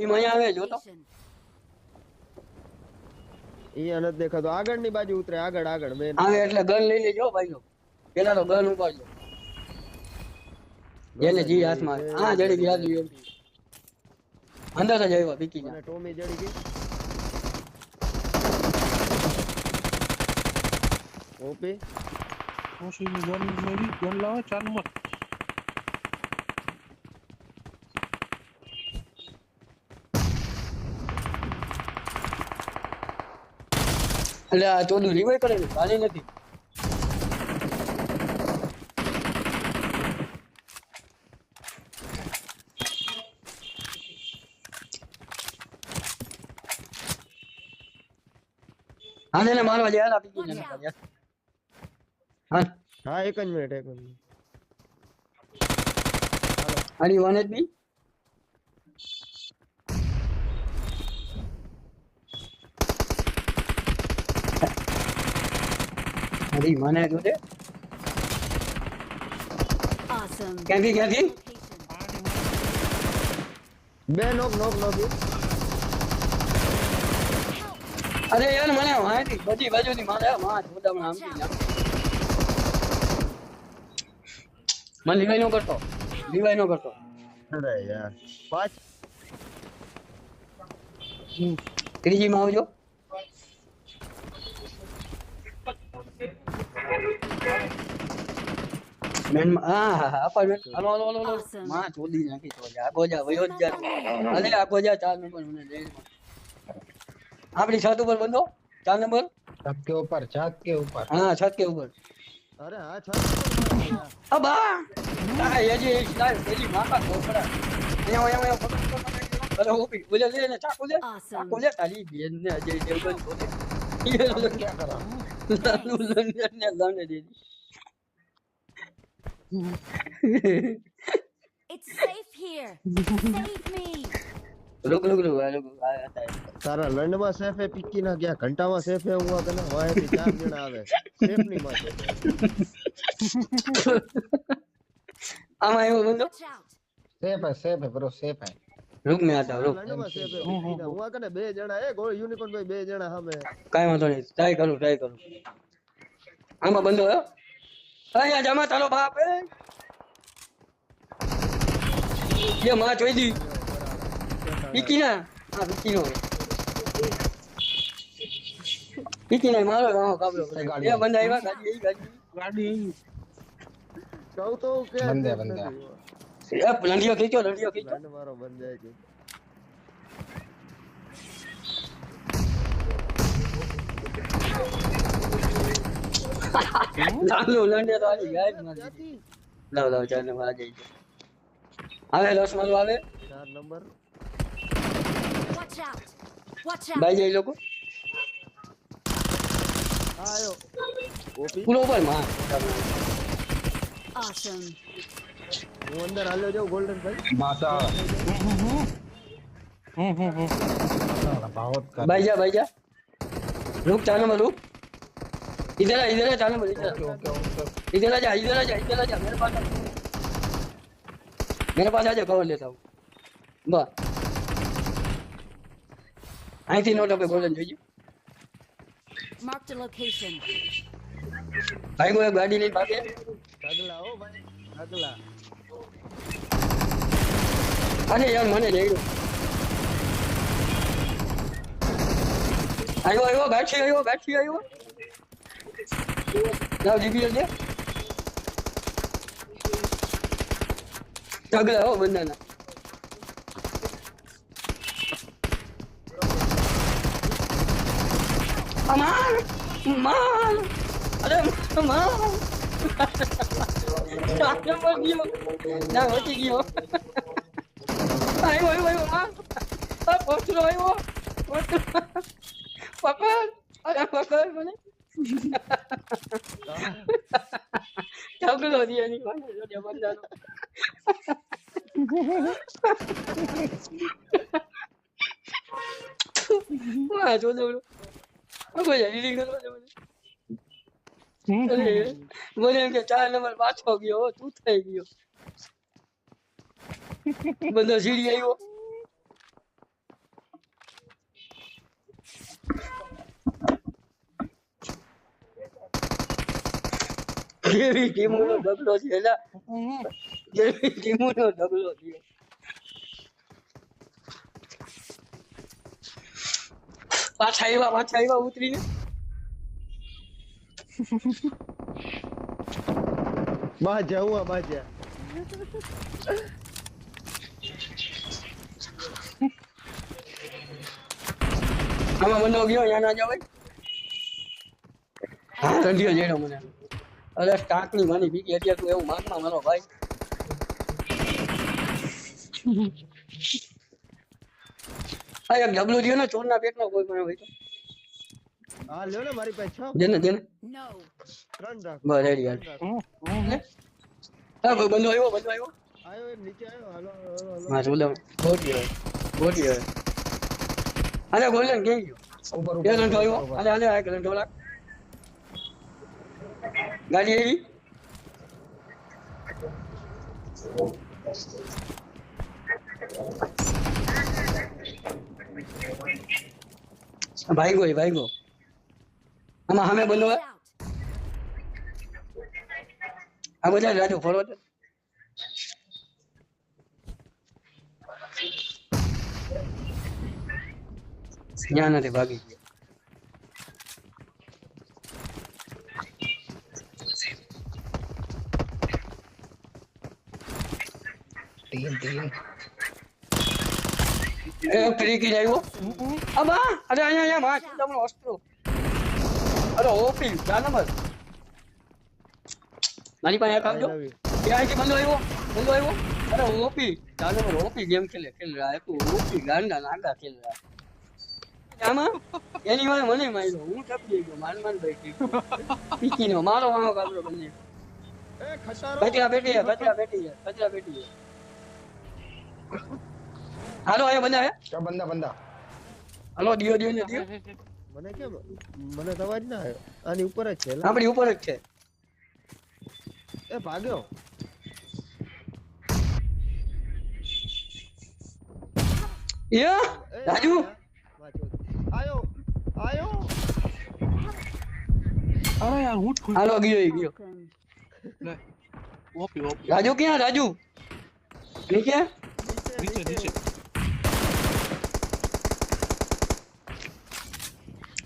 Team અહીંયા આવે જો તો. અહીંયા નથી દેખાતો. આગળની બાજુ ઉતરે. આગળ આગળ મેં આવે એટલે ગન લઈ લેજો ભાઈઓ. પેલા તો ગન ઉપાડજો. એને જી હાથમાં હા જડી ગયા જી અંદર જ આવ્યો બીકી મને ટોમી જડી ગઈ. ઓપી. ઓસીની ગન મળી ગન લાવો ચાર નંબર એટલે આ ચોદું રિવાઈ કરેલું ગાલી નથી હા એને મારવા જાય આ પીકી જને કર્યા હા હા એક જ મિનિટ એક જ મિનિટ આની વન જ બી અરે મને જોડે Awesome. ક્યાંથી ક્યાંથી Location. બે નોક નોક નોક અરે યાર મને માહિતી બધી બાજુથી મારે માં જોડામણ આમથી જા. મને લીવાઈ નો કરતો લીવાઈ નો કરતો અરે યાર પાંચ ત્રીજી માં આવજો મેન આ અપાર્ટમેન્ટ હાલો હાલો હાલો હાલો. માં ચોદી નાખી તો જા આગો જા વયો જા અલે આગો જા ચાર નંબર મને લે આપણી છત ઉપર બંધો? ચાર નંબર? છત કે ઉપર. છત કે ઉપર. હા છત કે ઉપર અરે હા છત અબા આ યજી એક લાલ પેલી માકા કોકડા એવો એવો એવો અરે ઓપી ઓલે લે ને ચાકુ લે. ચાકુ લે. તારી બેન ને અજય દેવગન બોલે એ લોકો ક્યાં કરા? It's safe here. Save me. रुक रुक रुक रुक आता है तारा लंड में सेफ़ है पिक्की ना क्या घंटा में सेफ़ है हुआ कने हुआ है चार जन आवे सेफ़ नहीं मार आमा है वो बंदो सेफ़ है सेफ़ है ब्रो सेफ़ है રૂક મે આતા રૂક. લંડમાં સેફે પીકી ના હું આ કને બે જણા એ ગોળ યુનિકોર્ન ભાઈ બે જણા સામે. કાઈ વાંધો નહીં. ટ્રાય કરું ટ્રાય કરું. આમાં બંધો હે. અહીંયા જમા તારો બાપ એ ये માં જોઈ દી. પીકી ના હા પીકી નો પીકી ના મારો ગામો કાબલો ગાડી. એ બંધ આવ્યા ગાડી એ ગાડી. ગાડી. કહું તો કે બંધે, બંધે. નથી. એ લંડિયો ખીચો લંડિયો ખીચો લંડ મારો બંધ જાય છે લાલો લંડે તો આલી ગાય જ મારી દીધી. લાવ લાવ ચાલ ને આ જઈ આવે લસ મારો આવે ચાર number Watch out. Watch out. બાઈ જાય લોકો હા આયો ઓપી પૂરો ઉપર માં Awesome. હું અંદર હાલ્યો જાઉં ગોલ્ડન ભાઈ माता હમ હમ હમ बहुत कर बाई जा बाई जा रुक चार नंबर रुक इधर आ इधर आ चार नंबर इधर ओके आ। ओके ओके इधर आ जा इधर आ जा इधर आ जा मेरे पास आ मेरे पास आ जा कवर लेता हूँ बस અહીંથી નોટ આપણે ગોલ્ડન જોઈએ Marked a location. ભાઈ કોઈ ગાડી લઈને ભાગે આગલા હો ભાઈ આગલા અરે યાર, મને લો આવ્યો આવ્યો ગાંઠી આવ્યો ગાંઠી આવ્યો લાવ જીપીએસ દે ઢગલા હો બંદાના અમાર, માર. અરે, માર. ના નંબર ગયો. ચાર નંબર પાછો ગયો તું થઈ ગયો. બંદો સીડી આવ્યો કેવી ટીમોનો ડબલો છે એલા કેવી ટીમોનો ડબલો છે. પાછા આવ્યા પાછા આવ્યા ઉતરીને. બાજા હુઆ બાજા આમાં બંધો ગયો અહીંયા ના જવાય. હા ઠંડીઓ જેડો મને. અરે સ્ટાર્ટની માની બીજી અત્યારે તું એવું માગમાં મારો ભાઈ. આ એક ડબલું દિયો ને ચોરના પેટમાં કોઈ પણ હોય તો. હા લ્યો ને મારી પાસે છ. જેને જેને. No. ત્રણ રાખ બસ રેડી હાલ. હા? કોઈ બંધો આવ્યો બંધો આવ્યો? આવ્યો નીચે આવ્યો. હાલો હાલો હાલો. હા ચોલા ગોટી ગોટી anh em gọi Ada golden ke you. Over over. Ya em anh Ada ada ada lan tolak. Gali ini. भाई को भाई को हम हमें बोलो अब बोलो राजू फॉरवर्ड ત્યાં નથી ભાગી ગયો. તીન તીન એ ફ્રીકી આવ્યો? અબા અરે અહીંયા અહીંયા માં તમને અસ્ત્રો. અરે ઓપી જા નંબર. મારી પાસે એક આવજો બંધો આવ્યો બંધો આવ્યો. અરે ઓપી જા નંબર ઓપી ગેમ ખેલે ખેલ રહ્યા ઓપી ગાંડા નાગા ખેલ રહા આમાં એની વાળે મને માર્યો. હું ટપકી ગયો. માન માન ભાઈ પીકીનો મારો વાહો કાબરો બંને. બચરા બેઠી છે બચરા બેઠી છે હાલો આયો બંદા હે? ક્યાં બંદા બંદા હાલો દિયો દિયો ને દિયો. મને કેમ? મને તવાજ ના આવ્યો. આની ઉપર જ છે આપણી ઉપર જ છે. એ ભાગ્યો. યો રાજુ? આયો અરે યાર હું ઠુઈ હાલો ગયો ઈ ગયો Welcome. લે ઓપી ઓપી રાજુ ક્યાં રાજુ નીચે નીચે નીચે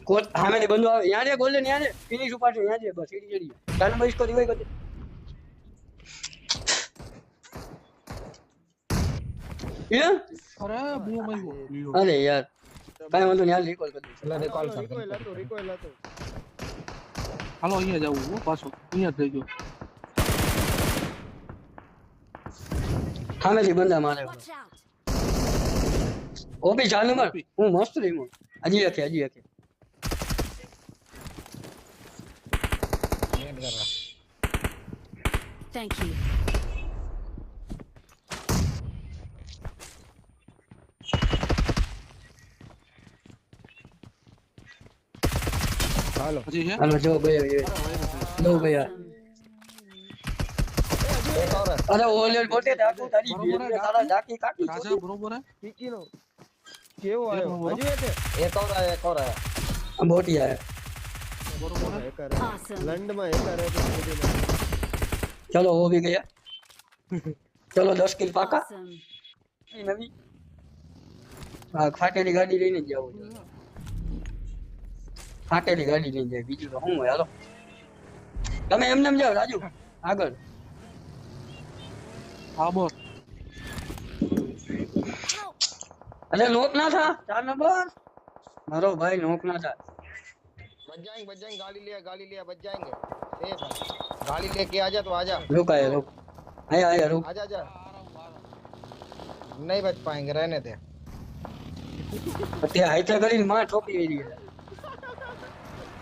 કોલ સામેથી બંધો આવે યાં રે ગોલ્ડન યાં રે ફિનિશ ઉપાડશે યાં છે બસ સીડી ચડી ચાલો બસ કરી હોય કદી યા અરે બહુ મરી અરે યાર કાંઈ વાંધો નહીં હાલ recall કરી દઈશ. चलो रिकॉल कर રિકોઇલ दे હતું રિકોઇલ હતું હાલો અહીંયા જવું હો પાછો અહીંયા જ થઈ ગયો સામેથી બંધા મારે Watch out. ઓપી ચાલ નંબર હું મસ્ત રહીમો હજી રાખે હજી રાખે नेट कर रहा Thank you. હાલો. હાલો જો ભાઈ લો ભાઈ અરે ઓલે મોટે ડાકુ તારી બીરે તારા ડાકી? કાકી રાજા બરોબર હે? કીકી નો કેવો આયો હજી એ એક ઓર આયો એક ઓર આ મોટી આયો. બરોબર એક આયો લંડમાં એક આયો ચલો હો ભી ગયા. ચલો 10 કિલ પાકા. નવી. આ ફાટેલી ગાડી લઈને જાવ ફાટેલી ગાડી લઈને જાય બીજું તો શું હોય હાલો તમે એમને એમ જાઓ રાજુ આગળ હા બોલ અરે નોક ના થા ચાર નંબર મારો ભાઈ નોક ના થા बच जाएंगे बच जाएंगे गाड़ी लिया गाड़ी लिया बच जाएंगे सेफ है गाड़ी लेके आजा तो आजा રોકાય રોક આયા આયા રોક आजा आजा नहीं बच पाएंगे रहने दे અત્યારે હાઈટર કરીને માં ઠોકી રહી છે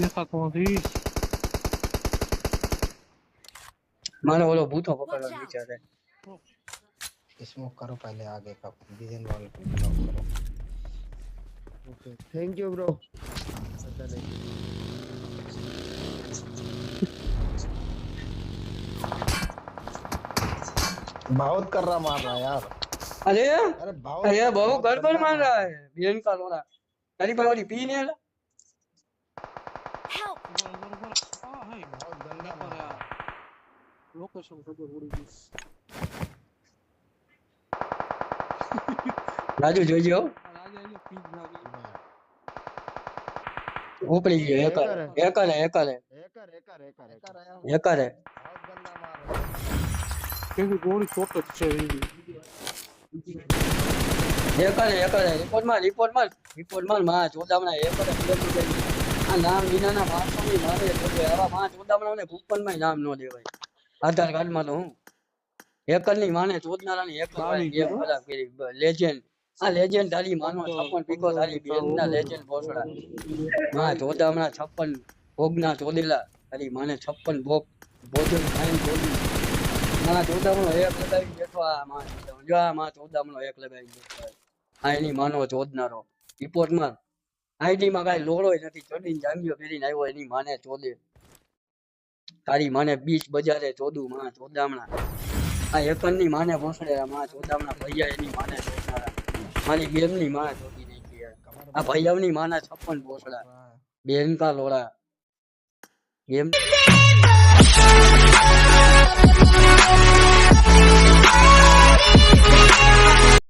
देखा कौन थी मानो बोलो भूतों को पकड़ बेचारे स्मोक करो पहले आगे का विजन वॉल को ब्लॉक करो ओके थैंक यू ब्रो पता नहीं बहुत कर रहा मार रहा यार अरे अरे बहुत अरे बहुत गड़बड़ मार रहा है बीएन का लोना अरे पर और पी नहीं रहा Help! રાજુ જોઈજો ઉપડી ગયો hacker hacker hacker hacker hacker hacker hacker હે કેવી ગોળી ચોક્કસ છે હેકર હેકર રિપોર્ટ માં રિપોર્ટ માં રિપોર્ટ માં માં જોદામણા હેકર હેકર આ નામ વિનાના માણસોની મારે આવા માં ચોદામણાને કૂપન નામ નો દેવાય. આધાર કાર્ડ તો હું એકર માને ચોદનારાની એક ગેમ ખરાબ કરી. લેજેન્ડ આ લેજેન્ડ તારી માનો છપ્પન પીકો તારી બેન ના લેજેન્ડ ભોસડા. માં ચોદામણા છપ્પન ભોગના ચોદેલા તારી માને છપ્પન ભોગ. ભોજન ખાઈને ચોદી મારા ચોદામણો એક લગાવી બેઠો. આ માં જો આ માં ચોદામણો એક લગાવી બેઠો. આ એની માનો ચોદનારો રિપોર્ટ આઈડી માં કાંઈ લોરોય નથી ચડીને જામ્યો ફેરી આવ્યો, એની માને ચોદે. તારી માને બીચ બજારે ચોદું, માં ચોદામણા. આ એકનની માને ભોંસડેરા, માં ચોદામણા ભૈયા એની માને ચોદારા મારી બેનની માં ચોદી નાખી આ ભૈયાવની માને છપ્પન ભોંસડા. બેન કા લોડા એમ